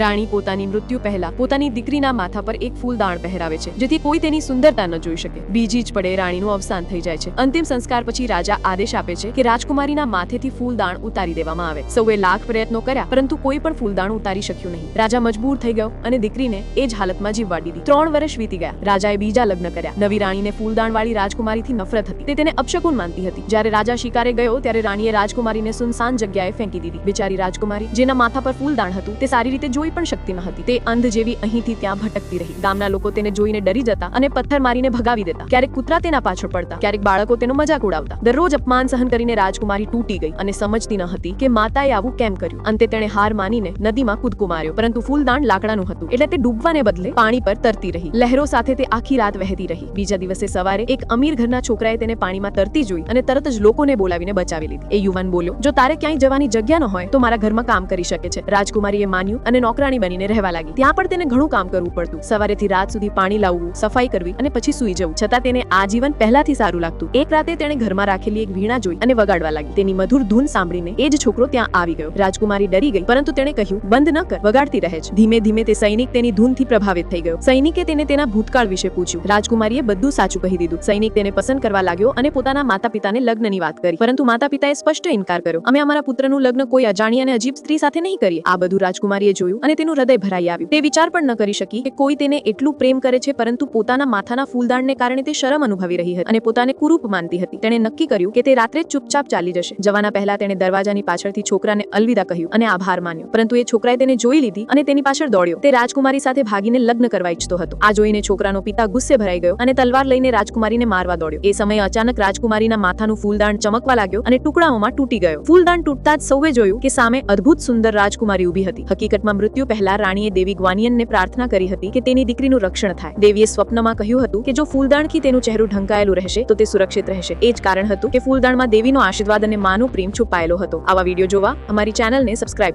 રાણી પોતાની મૃત્યુ પહેલા પોતાની દીકરીના માથા પર એક ફૂલદાણ પહેરાવે છે, જેથી કોઈ તેની સુંદરતા ન જોઈ શકે. બીજી જ પડે રાણીનું અવસાન થઈ જાય છે. અંતિમ સંસ્કાર પછી રાજા આદેશ આપે છે કે રાજકુમારીના માથેથી ફૂલદાણ ઉતારી દેવામાં આવે. સૌએ લાખ પ્રયત્નો કર્યા, પરંતુ કોઈ પણ ફૂલદાણ ઉતારી શક્યું નહીં. રાજા મજબૂર થઈ ગયો અને દીકરીને એ જ હાલતમાં જીવવા દીધી. ત્રણ વર્ષ વીતી ગયા. રાજાએ બીજા લગ્ન કર્યા. નવી રાણીને ફૂલદાણ વાળી રાજકુમારીથી નફરત હતી. તે તેને અપશકુન માનતી હતી. જ્યારે રાજા શિકારે ગયો, ત્યારે રાણીએ રાજકુમારીને સુનસાન જગ્યાએ ફેંકી દીધી. બિચારી રાજકુમારી જેના માથા પર ફૂલદાણ હતું, તે સારી રીતે જોઈ પણ શક્તિ ન હતી. તે અંધ જેવી અહીંથી ત્યાં ભટકતી રહી. ગામના લોકો તેને જોઈને ડરી જતા અને પથ્થર મારીને ભગાવી દેતા. ક્યારેક કૂતરા તેના પાછળ પડતા, ક્યારેક બાળકો તેનો મજાક ઉડાવતા. દરરોજ અપમાન સહન કરીને રાજકુમારી તૂટી ગઈ અને સમજતી ન હતી કે માતાએ આવું કેમ કર્યું. અંતે તેણે હાર માનીને નદીમાં કૂદકો માર્યો, પરંતુ ફૂલદાન લાકડાનું હતું. એટલે તે ડૂબવાને બદલે પાણી પર તરતી રહી. લહેરો સાથે તે આખી રાત વહેતી રહી. બીજા દિવસે સવારે એક અમીર ઘરના છોકરાએ તેને પાણીમાં તરતી જોઈ અને તરત જ લોકોને બોલાવીને બચાવી લીધી. એ યુવાન બોલ્યો, જો તારે ક્યાંય જવાની જગ્યા ન હોય, તો મારા ઘરમાં કામ કરી શકે છે. રાજકુમારીએ માન્યું અને નોકરાણી બનીને રહેવા લાગી. ત્યાં પણ તેને ઘણું કામ કરવું પડતું. સવારેથી રાત સુધી પાણી લાવવું, સફાઈ કરવી અને પછી સૂઈ જવું. છતાં તેને આજીવન જીવન પહેલાથી સારું લાગતું. એક રાતે તેણે ઘરમાં રાખેલી એક વીણા જોઈ અને વગાડવા લાગી. તેની મધુર ધૂન સાંભળીને એ જ છોકરો ત્યાં આવી ગયો. રાજકુમારી ડરી ગઈ, પરંતુ તેણે કહ્યું, બંધ ન કર, વગાડતી રહે છે. ધીમે ધીમે તે સૈનિક તેની ધૂનથી પ્રભાવિત થઈ ગયો. સૈનિકે તેને તેના ભૂતકાળ વિશે પૂછ્યું. રાજકુમારીએ બધું સાચું કહી દીધું. સૈનિક તેને પસંદ કરવા લાગ્યો અને પોતાના માતા પિતાને લગ્નની વાત કરી. પરંતુ માતા પિતાએ સ્પષ્ટ ઇનકાર કર્યો, અમે અમારા પુત્રનું લગ્ન કોઈ અજાણી અને અજીબ સ્ત્રી સાથે નહીં કરીએ. આ બધું રાજકુમારીએ જોયું અને તેનું હૃદય ભરાઈ આવ્યું. તે વિચાર પણ ન કરી શકી કે કોઈ તેને એટલું પ્રેમ કરે છે, પરંતુ પોતાના માથાના ફૂલદાણને કારણે તે શરમ અનુભવી રહી હતી અને પોતાને કુરૂપ માનતી હતી. તેણે નક્કી કર્યું કે તે રાત્રે ચૂપચાપ ચાલી જશે. જવાના પહેલા તેણે દરવાજાની પાછળથી છોકરાને અલવિદા કહ્યું અને આભાર માન્યો. પરંતુ એ છોકરાએ તેને જોઈ લીધી અને તેની પાછળ દોડ્યો. તે રાજકુમારી સાથે ભાગીને લગ્ન કરવા ઈચ્છતો હતો. આ જોઈને છોકરાનો પિતા ગુસ્સે ભરાઈ ગયો અને તલવાર લઈને રાજકુમારીને મારવા દોડ્યો. એ સમયે અચાનક રાજકુમારીના માથાનું ફૂલદાણ ચમકવા લાગ્યો અને ટુકડાઓમાં તૂટી ગયો. ફૂલદાન તૂટતા જ સૌએ જોયું કે સામે અદ્ભુત સુંદર રાજકુમારી ઊભી હતી. હકીકતમાં મૃત્યુ પહેલા રાણીએ દેવી ગ્વાનિયનને પ્રાર્થના કરી હતી કે તેની દીકરીનું રક્ષણ થાય. દેવીએ સ્વપ્નમાં કહ્યું હતું કે જો ફૂલદાણથી તેનું ચહેરું ઢંકાયેલું રહેશે, તો તે સુરક્ષિત રહેશે. એ જ કારણ હતું કે ફૂલદાણમાં દેવીનો આશીર્વાદ અને માનો પ્રેમ છુપાયેલો હતો. આવા વીડિયો જોવા અમારી ચેનલને સબસ્ક્રાઇબ કરો.